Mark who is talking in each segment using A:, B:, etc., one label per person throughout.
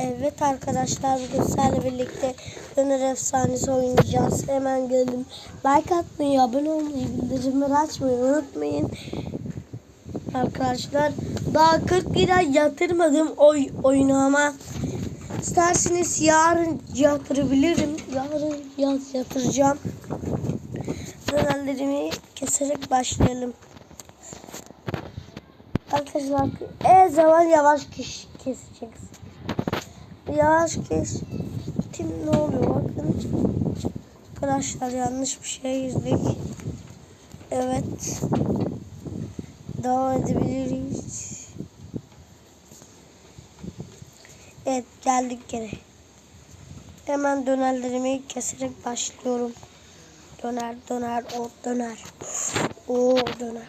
A: Evet arkadaşlar bugün sizlerle birlikte Döner Efsanesi oynayacağız. Hemen geldim. Like atmayı, abone olmayı, bildirimleri açmayı unutmayın. Arkadaşlar daha 40 lira yatırmadım oy, oyunu ama isterseniz yarın yatırabilirim. Yarın yat, yatıracağım. Dönerlerimi keserek başlayalım. Arkadaşlar her zaman yavaş kes, keseceksin. Yavaş kes. Tim ne oluyor bakın. Arkadaşlar yanlış bir şey girdik. Evet. Devam edebiliriz. Evet geldik gene. Hemen dönerlerimi keserek başlıyorum. Döner döner o döner. O döner döner döner.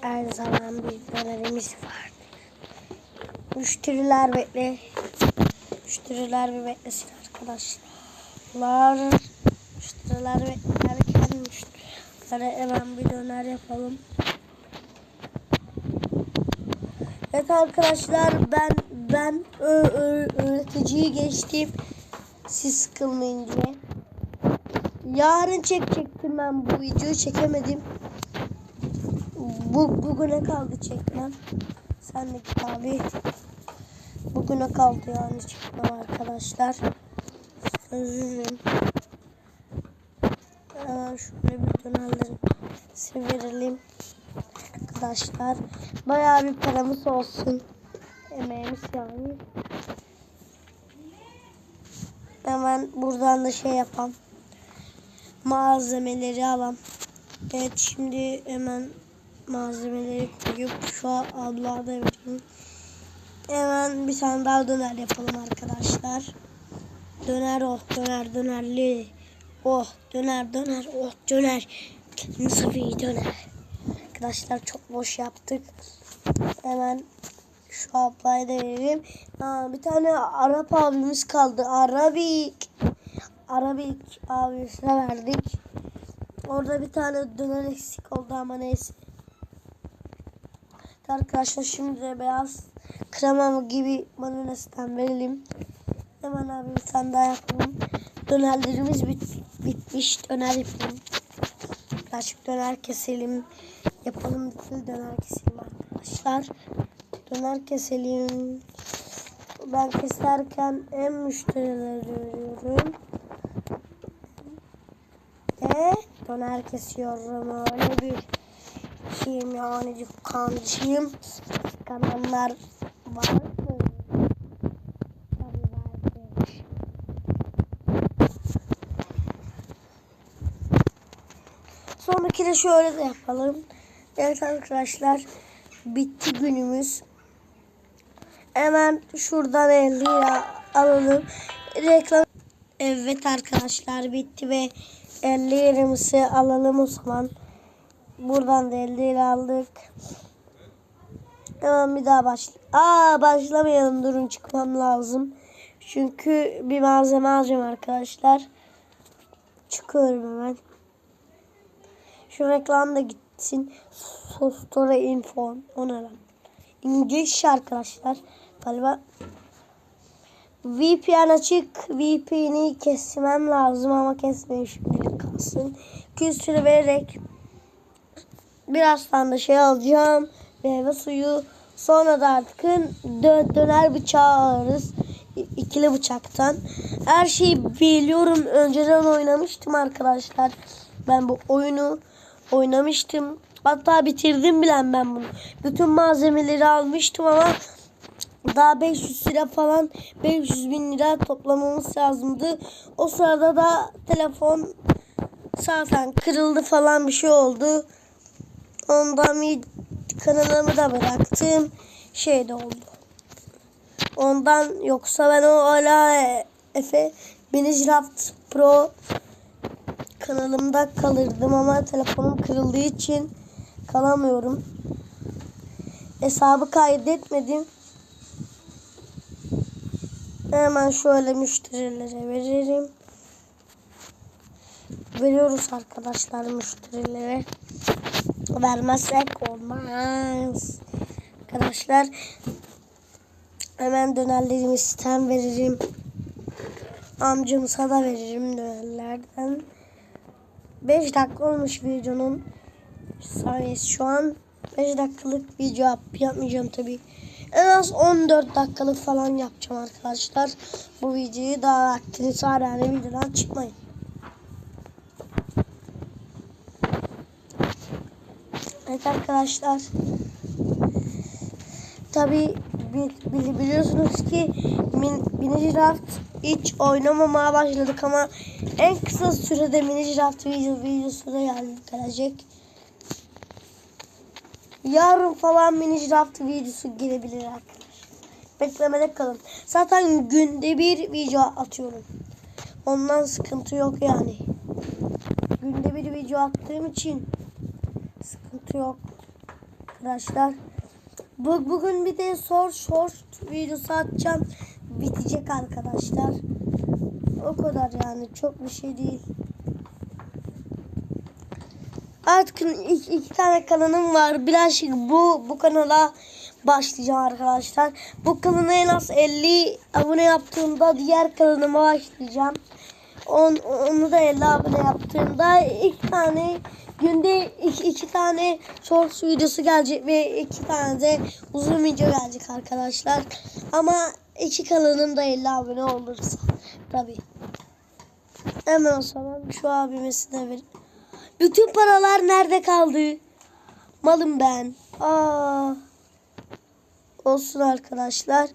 A: Her zaman bir dönerimiz var. Müşteriler bekle. Müşteriler bir beklesin arkadaşlar. Müşteriler beklerken müşterilere hemen bir döner yapalım. Evet arkadaşlar ben ben ö, ö, öğreticiyi geçtim. Siz sıkılmayın diye. Yarın çekecektim ben bu videoyu çekemedim. Bu bugüne kaldı çekmem. Sen de abi. Bugüne kaldı yani çekmem arkadaşlar. Özür dilerim. Hemen şöyle bir dönerleri verelim. Arkadaşlar. Bayağı bir paramız olsun. Emeğimiz yani. Hemen buradan da şey yapalım. Malzemeleri alalım. Evet şimdi hemen malzemeleri koyup şu abla da vereyim. Hemen bir tane daha döner yapalım arkadaşlar. Döner oh döner dönerli. Oh döner döner oh döner. Nasıl bir döner. Arkadaşlar çok boş yaptık. Hemen şu ablayı da vereyim. Aa, bir tane Arap abimiz kaldı. Arabik. Arabik abisine verdik. Orada bir tane döner eksik oldu ama neyse. Arkadaşlar şimdi de beyaz krema gibi mayonezden verelim. Hemen abi bir tane daha yapalım. Dönerlerimiz bit bitmiş. Döner yapalım. Birazcık döner keselim. Yapalım bir döner keselim arkadaşlar. Döner keselim. Ben keserken en müşterilere veriyorum. Ve döner kesiyorum. Öyle bir şeyim yani kancıyım. Kananlar var mı? Tabii vardır. Sonraki de şöyle de yapalım. Evet arkadaşlar bitti günümüz. Hemen şuradan 50 lira alalım. Reklam. Evet arkadaşlar bitti ve 50 liramızı alalım o zaman. Buradan da 50 lira aldık. Hemen bir daha başla. Aa başlamayalım durun çıkmam lazım. Çünkü bir malzeme alacağım arkadaşlar. Çıkıyorum hemen. Şu reklam da gitsin. Sostora info. O ne lan? İngiliz arkadaşlar. Galiba VPN açık. VPN'i kesmem lazım ama kesmeyin şimdilik kalsın. Kültürü vererek birazdan da şey alacağım. Meyve suyu. Sonra da artık dö döner bıçağı alırız. İkili bıçaktan. Her şeyi biliyorum. Önceden oynamıştım arkadaşlar. Ben bu oyunu oynamıştım. Hatta bitirdim bilen ben bunu. Bütün malzemeleri almıştım ama daha 500 lira falan 500 bin lira toplamamız lazımdı. O sırada da telefon zaten kırıldı falan bir şey oldu. Ondan kanalımı da bıraktım. Şey de oldu. Ondan yoksa ben o hala Efe Minecraft Pro kanalımda kalırdım ama telefonum kırıldığı için kalamıyorum. Hesabı kaydetmedim. Hemen şöyle müşterilere veririm. Veriyoruz arkadaşlar müşterilere. Vermezsek olmaz. Arkadaşlar Hemen dönerlerimi sistem veririm. Amcamıza da veririm dönerlerden. 5 dakika olmuş videonun sayesi şu an 5 dakikalık video yap, yapmayacağım tabi. En az 14 dakikalık falan yapacağım arkadaşlar. Bu videoyu daha vaktiniz var yani videodan çıkmayın. Evet arkadaşlar. Tabi biliyorsunuz ki mini draft hiç oynamamaya başladık ama en kısa sürede mini draft video videosu da gelecek. Yarın falan mini draft videosu gelebilir arkadaşlar. Beklemede kalın. Zaten günde bir video atıyorum. Ondan sıkıntı yok yani. Günde bir video attığım için sıkıntı yok arkadaşlar. Bu, bugün bir de sor short videosu atacağım. Bitecek arkadaşlar. O kadar yani çok bir şey değil. Artık iki, iki tane kanalım var. Birazcık bu bu kanala başlayacağım arkadaşlar. Bu kanala en az 50 abone yaptığımda diğer kanalıma başlayacağım. On, onu da 50 abone yaptığımda iki tane günde iki, iki tane short videosu gelecek ve iki tane de uzun video gelecek arkadaşlar. Ama iki kanalım da 50 abone olursa tabi. Hemen o zaman şu abimesine ver. Bütün paralar nerede kaldı? Malım ben. Aa. Olsun arkadaşlar.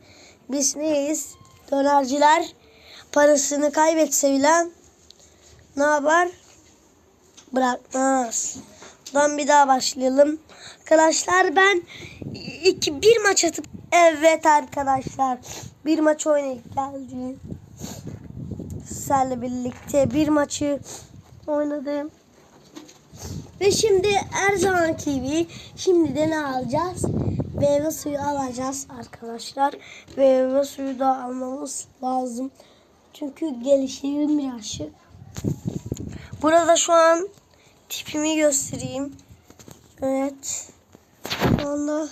A: Biz neyiz? Dönerciler parasını kaybetse bile ne yapar? Bırakmaz. Buradan bir daha başlayalım. Arkadaşlar ben iki bir maç atıp evet arkadaşlar bir maç oynayıp geldim. Sizlerle birlikte bir maçı oynadım. Ve şimdi her zamanki gibi şimdi de ne alacağız? Meyve suyu alacağız arkadaşlar. Meyve suyu da almamız lazım. Çünkü gelişirim yaşı. Burada şu an tipimi göstereyim. Evet. Şu anda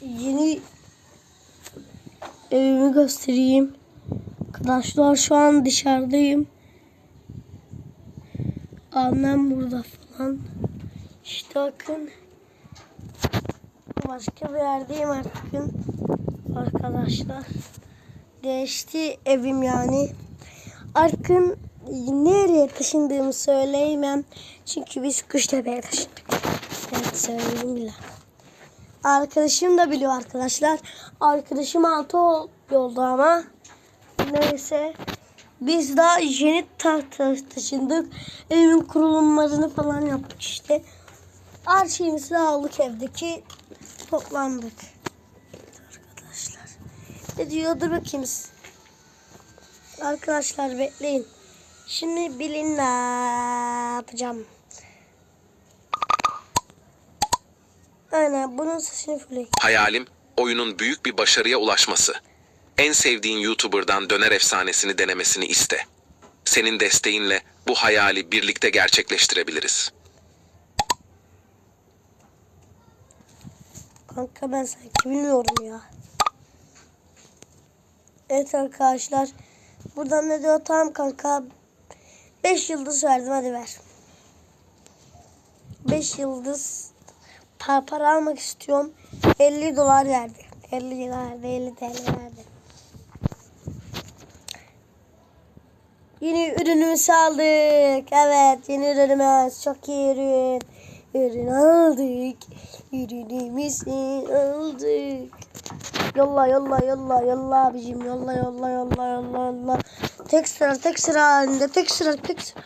A: yeni evimi göstereyim. Arkadaşlar şu an dışarıdayım. Annem burada falan. İşte bakın. Başka bir yerdeyim artık. Arkadaşlar. Değişti evim yani. Arkın nereye taşındığımı söyleyemem. Çünkü biz Kuştepe'ye taşındık. Evet söyleyeyim bile. Arkadaşım da biliyor arkadaşlar. Arkadaşım altı yolda ama. Neyse. Biz daha yeni ta ta taşındık. Evin kurulumlarını falan yaptık işte. Her şeyimizi aldık evdeki. Toplandık. Ne diyordur bakayım. Arkadaşlar bekleyin. Şimdi bilin ne yapacağım. Aynen bunun sesini fulleyim.
B: Hayalim oyunun büyük bir başarıya ulaşması. En sevdiğin YouTuber'dan döner efsanesini denemesini iste. Senin desteğinle bu hayali birlikte gerçekleştirebiliriz.
A: Kanka ben sanki bilmiyorum ya. Evet arkadaşlar. Buradan ne diyor? Tamam kanka. 5 yıldız verdim hadi ver. 5 yıldız para, para almak istiyorum. 50 dolar verdi. 50 dolar verdi. 50 TL verdi. Yeni ürünümüzü aldık. Evet yeni ürünümüz. Çok iyi ürün. Ürün aldık. Ürünümüzü aldık. Yolla yolla yolla yolla abicim yolla yolla yolla yolla yolla. Tek sıra tek sıra halinde tek sıra tek sıra.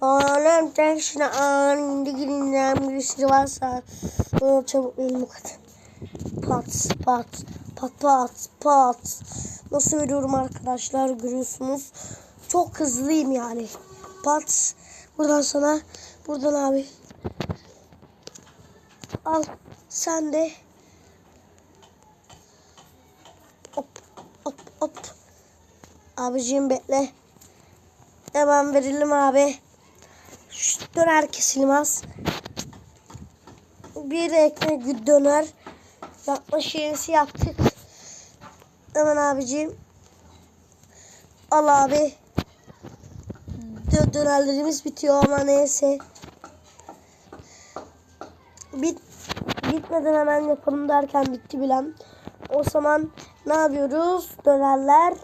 A: Alem tek sıra halinde gidinden birisi varsa o çabuk elimi kat. Pat pat pat pat pat. Nasıl veriyorum arkadaşlar görüyorsunuz. Çok hızlıyım yani. Pat. Buradan sana. Buradan abi. Al. Sen de. Abicim bekle. Hemen verelim abi. Döner kesilmez. bir ekmek döner yapma şeysi yaptık. Hemen abicim. Al abi. Dö- dönerlerimiz bitiyor ama neyse. Bit bitmeden hemen yapalım derken bitti bilen. O zaman ne yapıyoruz? Dönerler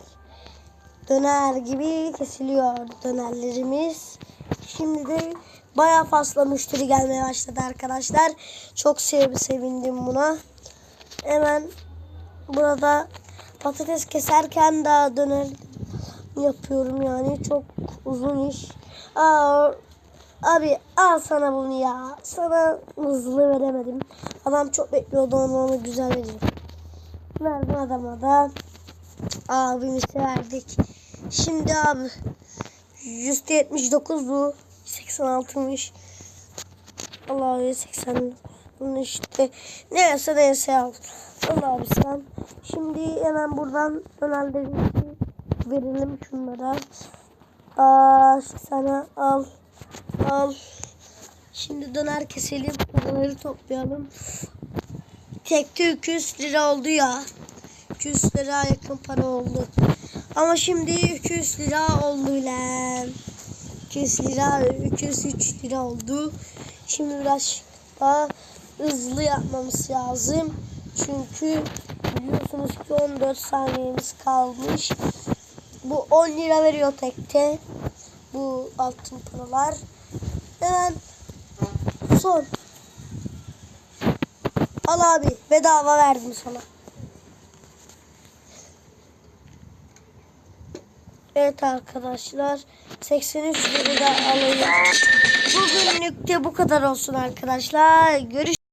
A: döner gibi kesiliyor dönerlerimiz. Şimdi de bayağı fazla müşteri gelmeye başladı arkadaşlar. Çok sev sevindim buna. Hemen burada patates keserken daha döner yapıyorum yani. Çok uzun iş. Aa, abi al sana bunu ya. Sana hızlı veremedim. Adam çok bekliyordu onu, onu güzel vereyim. Verdim adama da. Abimize verdik. Şimdi abi %79 bu. 86'mış. Allah abi 80 bunu işte neyse neyse al. Allah abi sen. Şimdi hemen buradan dönerlerimizi verelim şunlara. Aa sana al. Al. Şimdi döner keselim. Paraları toplayalım. Tekte 200 lira oldu ya. 200 lira yakın para oldu. Ama şimdi 200 lira oldu lan. 200 lira, 203 lira oldu. Şimdi biraz daha hızlı yapmamız lazım. Çünkü biliyorsunuz ki 14 saniyemiz kalmış. Bu 10 lira veriyor tekte. Bu altın paralar. Hemen son. Al abi bedava verdim sana. Evet arkadaşlar 83 lira alayım. Bugünlük de bu kadar olsun arkadaşlar. Görüşürüz.